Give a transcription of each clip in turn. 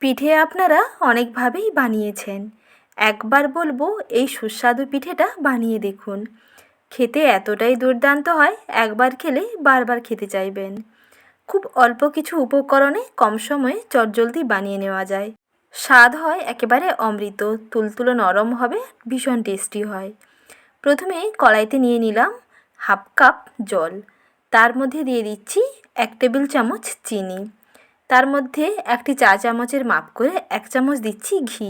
পিঠে আপনারা অনেকভাবেই বানিয়েছেন। একবার বলব, এই সুস্বাদু পিঠেটা বানিয়ে দেখুন। খেতে এতটাই দুর্দান্ত হয়, একবার খেলে বারবার খেতে চাইবেন। খুব অল্প কিছু উপকরণে কম সময়ে চটজলদি বানিয়ে নেওয়া যায়। স্বাদ হয় একেবারে অমৃত, তুলতুলো নরম হবে, ভীষণ টেস্টি হয়। প্রথমে কড়াইতে নিয়ে নিলাম হাফ কাপ জল। তার মধ্যে দিয়ে দিচ্ছি এক টেবিল চামচ চিনি। তার মধ্যে একটি চা চামচের মাপ করে এক চামচ দিচ্ছি ঘি।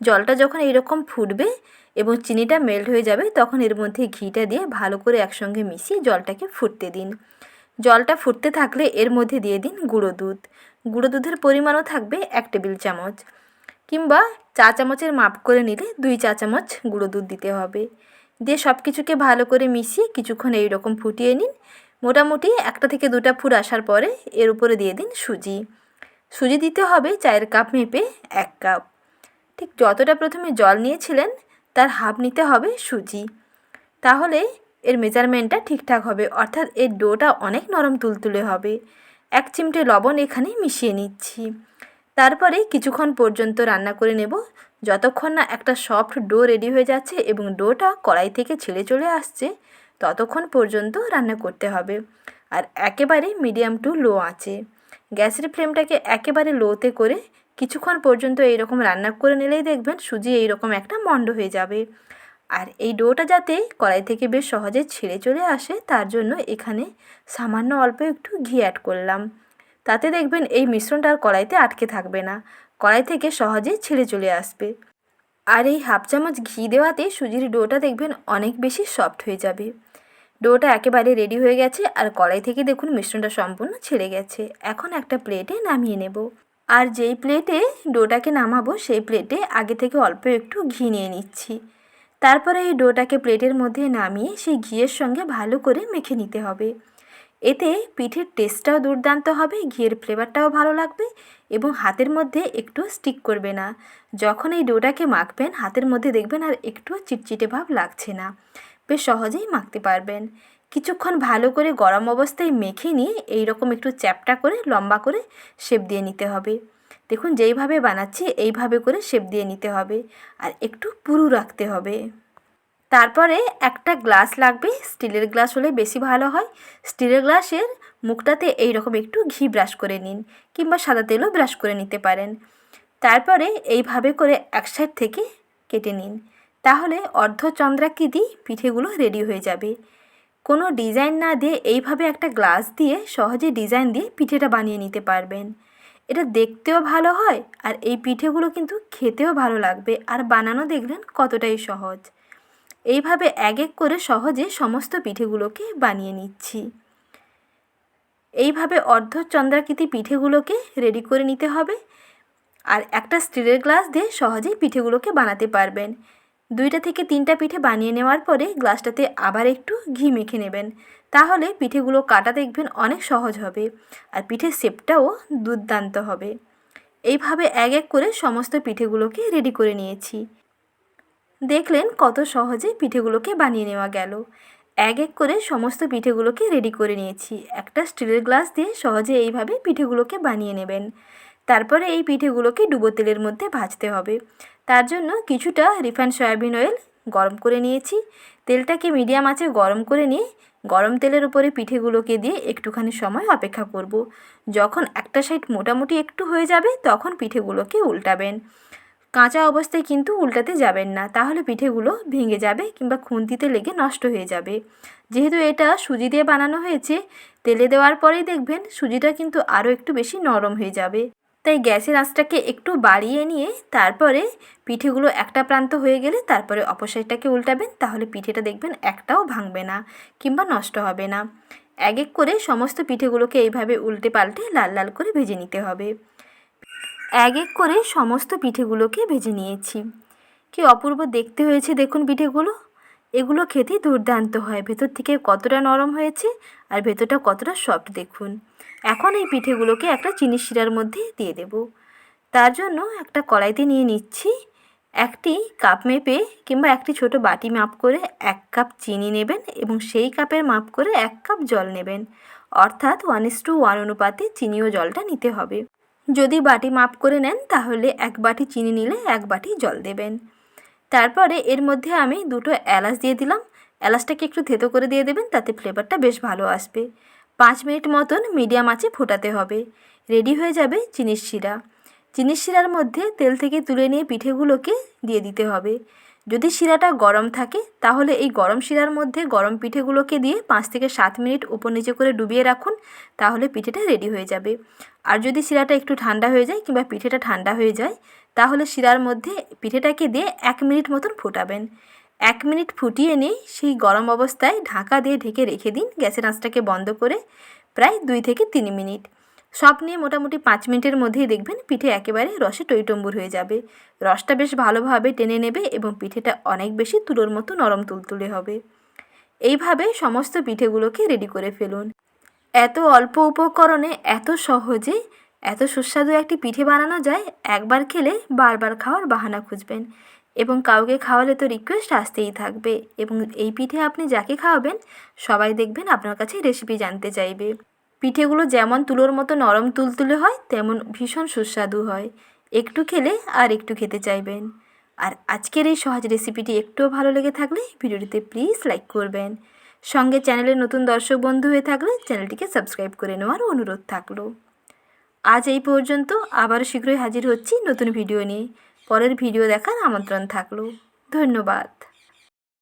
জলটা যখন এরকম ফুটবে এবং চিনিটা মেল্ট হয়ে যাবে, তখন এর মধ্যে ঘিটা দিয়ে ভালো করে একসঙ্গে মিশিয়ে জলটাকে ফুটতে দিন। জলটা ফুটতে থাকলে এর মধ্যে দিয়ে দিন গুঁড়ো দুধ। গুঁড়ো দুধের পরিমাণও থাকবে এক টেবিল চামচ। কিংবা চা চামচের মাপ করে নিলে দুই চা চামচ গুঁড়ো দুধ দিতে হবে। দিয়ে সব কিছুকে ভালো করে মিশিয়ে কিছুক্ষণ এইরকম ফুটিয়ে নিন। মোটামুটি একটা থেকে দুটা ফুট আসার পরে এর উপরে দিয়ে দিন সুজি। সুজি দিতে হবে চায়ের কাপ মেপে এক কাপ। ঠিক যতটা প্রথমে জল নিয়েছিলেন, তার হাফ নিতে হবে সুজি। তাহলে এর মেজারমেন্টটা ঠিকঠাক হবে, অর্থাৎ এর ডোটা অনেক নরম তুলতুলে হবে। এক চিমটে লবণ এখানে মিশিয়ে নিচ্ছি। তারপরে কিছুক্ষণ পর্যন্ত রান্না করে নেব। যতক্ষণ না একটা সফট ডো রেডি হয়ে যাচ্ছে এবং ডোটা কড়াই থেকে ছেড়ে চলে আসছে ততক্ষণ পর্যন্ত রান্না করতে হবে। আর একেবারে মিডিয়াম টু লো আছে গ্যাসের ফ্লেমটাকে একেবারে লোতে করে কিছুক্ষণ পর্যন্ত এইরকম রান্না করে নিলেই দেখবেন সুজি এইরকম একটা মণ্ড হয়ে যাবে। আর এই ডোটা যাতে কড়াই থেকে বেশ সহজে ছেড়ে চলে আসে, তার জন্য এখানে সামান্য অল্প একটু ঘি অ্যাড করলাম। তাতে দেখবেন এই মিশ্রণটা আর কড়াইতে আটকে থাকবে না। কড়াই থেকে সহজে ছেড়ে চলে আসবে। আর এই হাফ চামচ ঘি দেওয়াতে সুজির ডোটা দেখবেন অনেক বেশি সফট হয়ে যাবে। ডোটা একেবারে রেডি হয়ে গেছে আর কড়াই থেকে দেখুন মিশ্রণটা সম্পূর্ণ ছেড়ে গেছে। এখন একটা প্লেটে নামিয়ে নেব। আর যেই প্লেটে ডোটাকে নামাবো, সেই প্লেটে আগে থেকে অল্প একটু ঘি নিয়ে নিচ্ছি। তারপরে এই ডোটাকে প্লেটের মধ্যে নামিয়ে সেই ঘিয়ের সঙ্গে ভালো করে মেখে নিতে হবে। এতে পিঠের টেস্টটাও দুর্দান্ত হবে, ঘিয়ের ফ্লেভারটাও ভালো লাগবে এবং হাতের মধ্যে একটু স্টিক করবে না। যখন এই ডোটাকে মাখবেন, হাতের মধ্যে দেখবেন আর একটু চিটচিটে ভাব লাগছে না। বেশ সহজেই মাখতে পারবেন। কিছুক্ষণ ভালো করে গরম অবস্থায় মেখে নিয়ে এই রকম একটু চ্যাপটা করে, লম্বা করে শেপ দিয়ে নিতে হবে। দেখুন, যেইভাবে বানাচ্ছি, এইভাবে করে শেপ দিয়ে নিতে হবে। আর একটু পুরু রাখতে হবে। তারপরে একটা গ্লাস লাগবে, স্টিলের গ্লাস হলে বেশি ভালো হয়। স্টিলের গ্লাসের মুখটাতে এই রকম একটু ঘি ব্রাশ করে নিন কিংবা সাদা তেলও ব্রাশ করে নিতে পারেন। তারপরে এইভাবে করে এক সাইড থেকে কেটে নিন। তাহলে অর্ধচন্দ্রাকৃতি পিঠেগুলো রেডি হয়ে যাবে। কোনো ডিজাইন না দিয়ে এইভাবে একটা গ্লাস দিয়ে সহজে ডিজাইন দিয়ে পিঠেটা বানিয়ে নিতে পারবেন। এটা দেখতেও ভালো হয় আর এই পিঠেগুলো কিন্তু খেতেও ভালো লাগবে আর বানানো দেখলেন কতটাই সহজ। এইভাবে এক এক করে সহজে সমস্ত পিঠেগুলোকে বানিয়ে নিচ্ছি। এইভাবে অর্ধচন্দ্রাকৃতি পিঠেগুলোকে রেডি করে নিতে হবে আর একটা স্টিলের গ্লাস দিয়ে সহজেই পিঠেগুলোকে বানাতে পারবেন। দুইটা থেকে তিনটা পিঠে বানিয়ে নেওয়ার পরে গ্লাসটাতে আবার একটু ঘি মেখে নেবেন। তাহলে পিঠেগুলো কাটা দেখবেন অনেক সহজ হবে আর পিঠের শেপটাও দুর্দান্ত হবে। এইভাবে এক এক করে সমস্ত পিঠেগুলোকে রেডি করে নিয়েছি। দেখলেন কত সহজে পিঠেগুলোকে বানিয়ে নেওয়া গেল। এক এক করে সমস্ত পিঠেগুলোকে রেডি করে নিয়েছি। একটা স্টিলের গ্লাস দিয়ে সহজে এইভাবে পিঠেগুলোকে বানিয়ে নেবেন। তারপরে এই পিঠেগুলোকে ডুবো তেলের মধ্যে ভাজতে হবে। তার জন্য কিছুটা রিফাইন্ড সয়াবিন অয়েল গরম করে নিয়েছি। তেলটাকে মিডিয়াম আঁচে গরম করে নিয়ে গরম তেলের উপরে পিঠেগুলোকে দিয়ে একটুখানি সময় অপেক্ষা করব। যখন একটা সাইড মোটামুটি একটু হয়ে যাবে, তখন পিঠেগুলোকে উল্টাবেন। কাঁচা অবস্থায় কিন্তু উল্টাতে যাবেন না, তাহলে পিঠেগুলো ভেঙে যাবে কিংবা খুন্তিতে লেগে নষ্ট হয়ে যাবে। যেহেতু এটা সুজি দিয়ে বানানো হয়েছে, তেলে দেওয়ার পরেই দেখবেন সুজিটা কিন্তু আরও একটু বেশি নরম হয়ে যাবে। তাই গ্যাসের আঁচটাকে একটু বাড়িয়ে নিয়ে তারপরে পিঠেগুলো একটা প্রান্ত হয়ে গেলে তারপরে অপর সাইডটাকে উল্টাবেন, তাহলে পিঠেটা দেখবেন একটাও ভাঙবে না কিংবা নষ্ট হবে না। এক এক করে সমস্ত পিঠেগুলোকে এইভাবে উল্টে পাল্টে লাল লাল করে ভেজে নিতে হবে। এক এক করে সমস্ত পিঠেগুলোকে ভেজে নিয়েছি। কি অপূর্ব দেখতে হয়েছে দেখুন পিঠেগুলো। এগুলো খেতে দুর্দান্ত হয়। ভেতর থেকে কতটা নরম হয়েছে আর ভেতরটা কতটা সফট দেখুন। এখন এই পিঠেগুলোকে একটা চিনি শিরার মধ্যে দিয়ে দেব। তার জন্য একটা কড়াইতে নিয়ে নিচ্ছি একটি কাপ মেপে কিংবা একটি ছোট বাটি মাপ করে এক কাপ চিনি নেবেন এবং সেই কাপের মাপ করে এক কাপ জল নেবেন। অর্থাৎ ওয়ান ইস টু ওয়ান অনুপাতে চিনি ও জলটা নিতে হবে। যদি বাটি মাপ করে নেন তাহলে এক বাটি চিনি নিলে এক বাটি জল দেবেন। তারপরে এর মধ্যে আমি দুটো এলাচ দিয়ে দিলাম। এলাচটাকে একটু থেতো করে দিয়ে দেবেন, তাতে ফ্লেভারটা বেশ ভালো আসবে। পাঁচ মিনিট মতন মিডিয়াম আঁচে ফোটাতে হবে। রেডি হয়ে যাবে চিনির শিরা। চিনির শিরার মধ্যে তেল থেকে তুলে নিয়ে পিঠেগুলোকে দিয়ে দিতে হবে। যদি শিরাটা গরম থাকে, তাহলে এই গরম শিরার মধ্যে গরম পিঠেগুলোকে দিয়ে পাঁচ থেকে সাত মিনিট উপর নিচে করে ডুবিয়ে রাখুন, তাহলে পিঠেটা রেডি হয়ে যাবে। আর যদি শিরাটা একটু ঠান্ডা হয়ে যায় কিংবা পিঠেটা ঠান্ডা হয়ে যায়, তাহলে শিরার মধ্যে পিঠেটাকে দিয়ে এক মিনিট মতন ফোটাবেন। এক মিনিট ফুটিয়ে নিয়ে সেই গরম অবস্থায় ঢাকা দিয়ে ঢেকে রেখে দিন, গ্যাসের আঁচটাকে বন্ধ করে প্রায় দুই থেকে তিন মিনিট। সব নিয়ে মোটামুটি পাঁচ মিনিটের মধ্যেই দেখবেন পিঠে একেবারে রসে টইটম্বুর হয়ে যাবে। রসটা বেশ ভালোভাবে টেনে নেবে এবং পিঠেটা অনেক বেশি তুলোর মতো নরম তুলতুলে হবে। এইভাবে সমস্ত পিঠেগুলোকে রেডি করে ফেলুন। এত অল্প উপকরণে এত সহজে এত সুস্বাদু একটি পিঠে বানানো যায়, একবার খেলে বারবার খাওয়ার বাহানা খুঁজবেন এবং কাউকে খাওয়ালে তো রিকোয়েস্ট আসতেই থাকবে এবং এই পিঠে আপনি যাকে খাওয়াবেন, সবাই দেখবেন আপনার কাছে রেসিপি জানতে চাইবে। পিঠেগুলো যেমন তুলোর মতো নরম তুলতুলে হয়, তেমন ভীষণ সুস্বাদু হয়। একটু খেলে আর একটু খেতে চাইবেন। আর আজকের এই সহজ রেসিপিটি একটুও ভালো লেগে থাকলে ভিডিওটিতে প্লিজ লাইক করবেন। সঙ্গে চ্যানেলের নতুন দর্শক বন্ধু হয়ে থাকলে চ্যানেলটিকে সাবস্ক্রাইব করে নেওয়ার অনুরোধ থাকল। আজ এই পর্যন্ত আবার শীঘ্রই হাজির হচ্ছি নতুন ভিডিও নিয়ে। পরের ভিডিও দেখার আমন্ত্রণ থাকল। ধন্যবাদ।